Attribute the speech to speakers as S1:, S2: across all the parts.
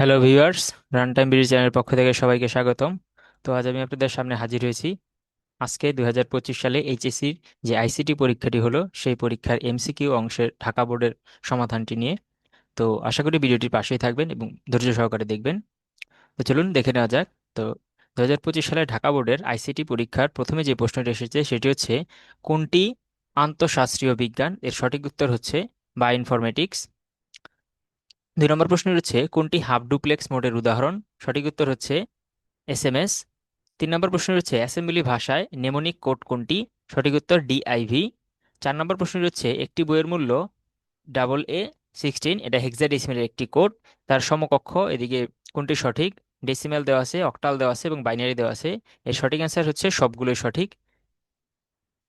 S1: Hello viewers run time BD চ্যানেলের পক্ষ থেকে সবাইকে স্বাগতম। তো আজ আমি আপনাদের সামনে হাজির হয়েছি। আজকে দুই হাজার পঁচিশ সালে এইচএসসির যে আইসিটি পরীক্ষাটি হলো, সেই পরীক্ষার এমসিকিউ অংশের ঢাকা বোর্ডের সমাধানটি নিয়ে। তো আশা করি ভিডিওটির পাশেই থাকবেন এবং ধৈর্য সহকারে দেখবেন। তো চলুন দেখে নেওয়া যাক। তো দু হাজার পঁচিশ সালে ঢাকা বোর্ডের আইসিটি পরীক্ষার প্রথমে যে প্রশ্নটি এসেছে, সেটি হচ্ছে, কোনটি আন্তঃশাস্ত্রীয় বিজ্ঞান? এর সঠিক উত্তর হচ্ছে বায়োইনফরমেটিক্স দুই নম্বর প্রশ্ন হচ্ছে, কোনটি হাফ ডুপ্লেক্স মোডের উদাহরণ? সঠিক উত্তর হচ্ছে এস এম এস। তিন নম্বর প্রশ্ন হচ্ছে, অ্যাসেম্বলি ভাষায় নেমোনিক কোড কোনটি? সঠিক উত্তর ডিআইভি। চার নম্বর প্রশ্ন হচ্ছে, একটি বইয়ের মূল্য ডাবল এ সিক্সটিন এটা হেক্সাডেসিমেলের একটি কোড তার সমকক্ষ এদিকে কোনটি সঠিক? ডেসিমেল দেওয়া আছে অক্টাল দেওয়া আছে এবং বাইনারি দেওয়া আছে। এর সঠিক অ্যান্সার হচ্ছে সবগুলোই সঠিক।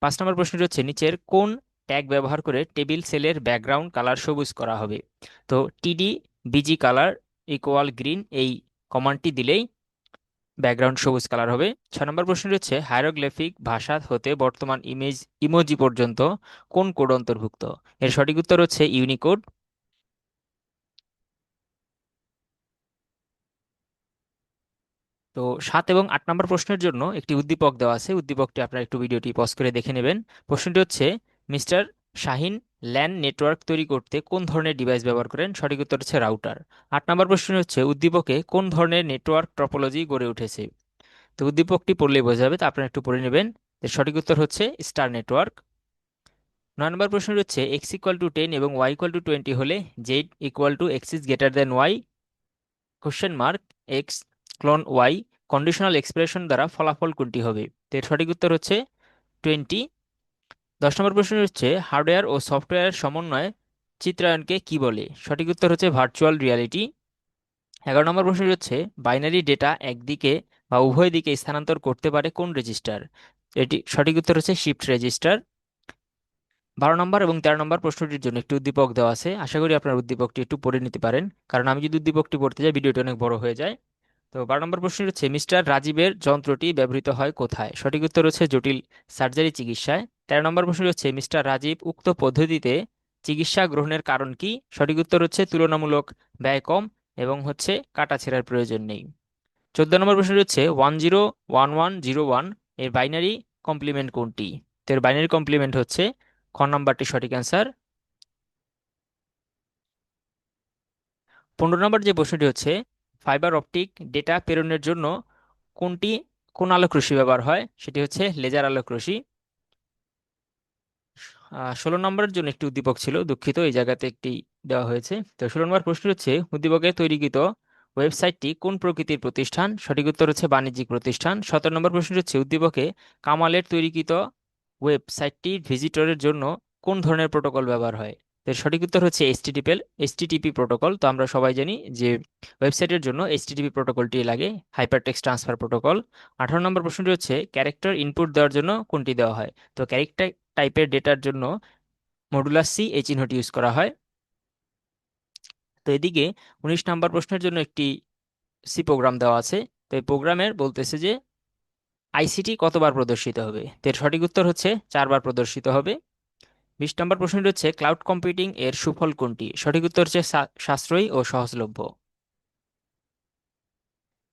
S1: পাঁচ নম্বর প্রশ্নটি হচ্ছে, নিচের কোন ট্যাগ ব্যবহার করে টেবিল সেলের ব্যাকগ্রাউন্ড কালার সবুজ করা হবে। তো টিডি বিজি কালার ইকুয়াল গ্রিন এই কমান্ডটি দিলেই ব্যাকগ্রাউন্ড সবুজ কালার হবে। ছ নম্বর প্রশ্নটি হচ্ছে হায়ারোগ্লিফিক ভাষা হতে বর্তমান ইমেজ ইমোজি পর্যন্ত কোন কোড অন্তর্ভুক্ত? এর সঠিক উত্তর হচ্ছে ইউনিকোড তো সাত এবং আট নম্বর প্রশ্নের জন্য একটি উদ্দীপক দেওয়া আছে। উদ্দীপকটি আপনারা একটু ভিডিওটি পজ করে দেখে নেবেন। প্রশ্নটি হচ্ছে মিস্টার শাহিন ল্যান নেটওয়ার্ক তৈরি করতে কোন ধরনের ডিভাইস ব্যবহার করেন? সঠিক উত্তর হচ্ছে রাউটার। আট নম্বর প্রশ্ন হচ্ছে, উদ্দীপকে কোন ধরনের নেটওয়ার্ক টপোলজি গড়ে উঠেছে? তো উদ্দীপকটি পড়লেই বোঝা যাবে, তা আপনারা একটু পড়ে নেবেন। সঠিক উত্তর হচ্ছে স্টার নেটওয়ার্ক। নয় নম্বর প্রশ্ন হচ্ছে এক্স ইকুয়াল টু টেন এবং ওয়াই ইকুয়াল টু টোয়েন্টি হলে z equal to x is greater than y question mark x colon y conditional expression দ্বারা ফলাফল কোনটি হবে? তো সঠিক উত্তর হচ্ছে টোয়েন্টি দশ নম্বর প্রশ্ন হচ্ছে, হার্ডওয়্যার ও সফটওয়্যারের সমন্বয়ে চিত্রায়নকে কি বলে? সঠিক উত্তর হচ্ছে ভার্চুয়াল রিয়ালিটি এগারো নম্বর প্রশ্ন হচ্ছে বাইনারি ডেটা একদিকে বা উভয় দিকে স্থানান্তর করতে পারে কোন রেজিস্টার এটি সঠিক উত্তর হচ্ছে শিফট রেজিস্টার বারো নম্বর এবং তেরো নম্বর প্রশ্নটির জন্য একটি উদ্দীপক দেওয়া আছে। আশা করি আপনার উদ্দীপকটি একটু পড়ে নিতে পারেন। কারণ আমি যদি উদ্দীপকটি পড়তে যাই, ভিডিওটি অনেক বড় হয়ে যায়। তো বারো নম্বর প্রশ্ন হচ্ছে, মিস্টার রাজীবের যন্ত্রটি ব্যবহৃত হয় কোথায়? সঠিক উত্তর হচ্ছে জটিল সার্জারি চিকিৎসায়। তেরো নম্বর প্রশ্ন হচ্ছে, মিস্টার রাজীব উক্ত পদ্ধতিতে চিকিৎসা গ্রহণের কারণ কি? সঠিক উত্তর হচ্ছে তুলনামূলক ব্যয় কম এবং হচ্ছে কাটাছেঁড়ার প্রয়োজন নেই। চোদ্দ নম্বর প্রশ্ন হচ্ছে, one zero one one zero ওয়ানের বাইনারি কমপ্লিমেন্ট কোনটি? তো এর বাইনারি কমপ্লিমেন্ট হচ্ছে, খ নাম্বারটি সঠিক অ্যান্সার। পনেরো নম্বর যে প্রশ্নটি হচ্ছে, ফাইবার অপটিক ডেটা প্রেরণের জন্য কোনটি কোন আলোক রশ্মি ব্যবহার হয়? সেটি হচ্ছে লেজার আলোক রশ্মি। ষোলো নম্বরের জন্য একটি উদ্দীপক ছিল, দুঃখিত, এই জায়গাতে একটি দেওয়া হয়েছে। তো ষোলো নম্বর প্রশ্ন হচ্ছে, উদ্দীপকে তৈরিকৃত ওয়েবসাইটটি কোন প্রকৃতির প্রতিষ্ঠান? সঠিক উত্তর হচ্ছে বাণিজ্যিক প্রতিষ্ঠান। সতেরো নম্বর প্রশ্ন হচ্ছে, উদ্দীপকে কামালের তৈরিকৃত ওয়েবসাইটটি ভিজিটরের জন্য কোন ধরনের প্রোটোকল ব্যবহার হয়? তো সঠিক উত্তর হচ্ছে এইচটিটিপিএল এইচটিটিপি প্রোটোকল। তো আমরা সবাই জানি যে ওয়েবসাইটের জন্য এইচটিটিপি প্রোটোকলটি লাগে হাইপার টেক্সট ট্রান্সফার প্রোটোকল। আঠারো নম্বর প্রশ্নটি হচ্ছে, ক্যারেক্টার ইনপুট দেওয়ার জন্য কোনটি দেওয়া হয়? তো ক্যারেক্টার টাইপের ডেটার জন্য মডুলার সি এই চিহ্নটি ইউজ করা হয়। তো এদিকে উনিশ নম্বর প্রশ্নের জন্য একটি সি প্রোগ্রাম দেওয়া আছে। তো এই প্রোগ্রামের বলতেছে যে, আইসিটি কতবার প্রদর্শিত হবে? তো এর সঠিক উত্তর হচ্ছে চারবার প্রদর্শিত হবে। বিশ নম্বর প্রশ্নটি হচ্ছে, ক্লাউড কম্পিউটিং এর সুফল কোনটি? সঠিক উত্তর হচ্ছে সাশ্রয়ী ও সহজলভ্য।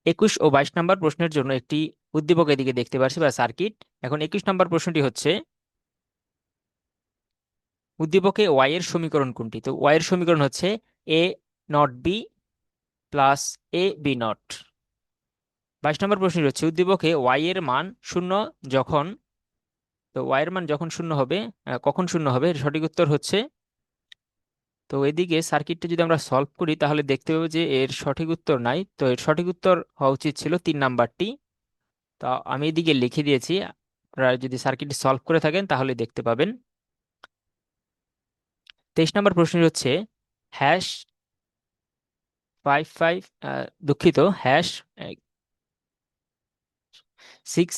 S1: একুশ ও বাইশ নম্বর প্রশ্নের জন্য একটি উদ্দীপক এদিকে দেখতে পাচ্ছি বা সার্কিট। এখন একুশ নম্বর প্রশ্নটি হচ্ছে উদ্দীপকে ওয়াই এর সমীকরণ কোনটি? তো ওয়াই এর সমীকরণ হচ্ছে A not B plus A B not বাইশ নম্বর প্রশ্ন হচ্ছে, উদ্দীপকে ওয়াই এর মান শূন্য যখন, তো ওয়াই এর মান যখন শূন্য হবে কখন শূন্য হবে? সঠিক উত্তর হচ্ছে, তো এদিকে সার্কিটটা যদি আমরা সলভ করি, তাহলে দেখতে পাবো যে এর সঠিক উত্তর নাই। তো এর সঠিক উত্তর হওয়া উচিত ছিল তিন নাম্বারটি। তা আমি এদিকে লিখে দিয়েছি, আপনারা যদি সার্কিটটি সলভ করে থাকেন, তাহলে দেখতে পাবেন। তেইশ নম্বর প্রশ্ন হচ্ছে হ্যাশ ফাইভ ফাইভ দুঃখিত হ্যাশ সিক্স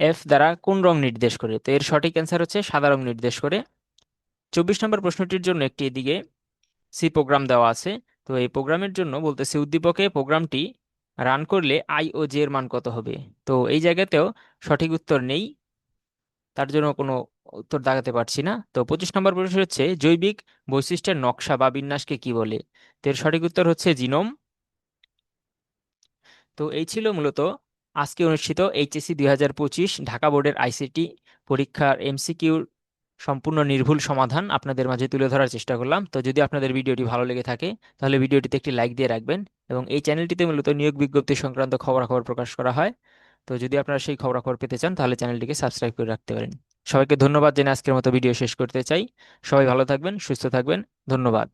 S1: এফ দ্বারা কোন রং নির্দেশ করে? তো এর সঠিক অ্যান্সার হচ্ছে সাদা রং নির্দেশ করে। চব্বিশ নম্বর প্রশ্নটির জন্য একটি এদিকে সি প্রোগ্রাম দেওয়া আছে। তো এই প্রোগ্রামের জন্য বলতেছে, উদ্দীপকে প্রোগ্রামটি রান করলে আই ও জে এর মান কত হবে? তো এই জায়গাতেও সঠিক উত্তর নেই। তার জন্য কোনো উত্তর দাগাতে পারছি না। তো পঁচিশ নম্বর প্রশ্ন হচ্ছে, জৈবিক বৈশিষ্ট্যের নকশা বা বিন্যাসকে কি বলে? তো এর সঠিক উত্তর হচ্ছে জিনোম। তো এই ছিল মূলত আজকে অনুষ্ঠিত এইচএসসি দুই হাজার পঁচিশ ঢাকা বোর্ডের আইসিটি পরীক্ষার এমসিকিউর সম্পূর্ণ নির্ভুল সমাধান আপনাদের মাঝে তুলে ধরার চেষ্টা করলাম। তো যদি আপনাদের ভিডিওটি ভালো লেগে থাকে, তাহলে ভিডিওটিতে একটি লাইক দিয়ে রাখবেন এবং এই চ্যানেলটিতে মূলত নিয়োগ বিজ্ঞপ্তি সংক্রান্ত খবরাখবর প্রকাশ করা হয়। তো যদি আপনারা সেই খবরাখবর পেতে চান, তাহলে চ্যানেলটিকে সাবস্ক্রাইব করে রাখতে পারেন। সবাইকে ধন্যবাদ। জেনে আজকের মতো ভিডিও শেষ করতে চাই। সবাই ভালো থাকবেন, সুস্থ থাকবেন। ধন্যবাদ।